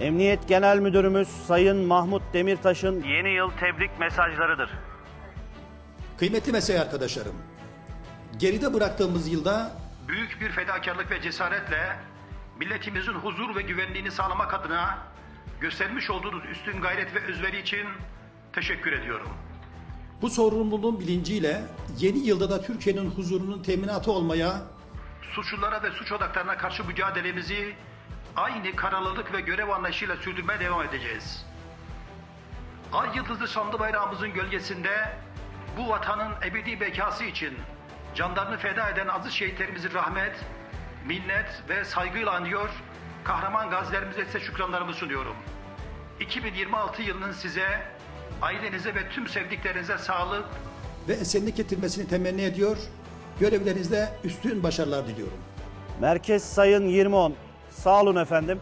Emniyet Genel Müdürümüz Sayın Mahmut Demirtaş'ın yeni yıl tebrik mesajlarıdır. Kıymetli mesai arkadaşlarım, geride bıraktığımız yılda büyük bir fedakarlık ve cesaretle milletimizin huzur ve güvenliğini sağlamak adına göstermiş olduğunuz üstün gayret ve özveri için teşekkür ediyorum. bu sorumluluğun bilinciyle yeni yılda da Türkiye'nin huzurunun teminatı olmaya Suçlulara ve suç odaklarına karşı mücadelemizi aynı kararlılık ve görev anlayışıyla sürdürmeye devam edeceğiz. Ay yıldızlı şanlı bayrağımızın gölgesinde bu vatanın ebedi bekası için canlarını feda eden aziz şehitlerimizi rahmet, minnet ve saygıyla anıyor, kahraman gazilerimize ise şükranlarımı sunuyorum. 2026 yılının size, ailenize ve tüm sevdiklerinize sağlık, ve esenlik getirmesini temenni ediyor, görevlerinizde üstün başarılar diliyorum. Merkez Sayın 2010. Sağ olun efendim.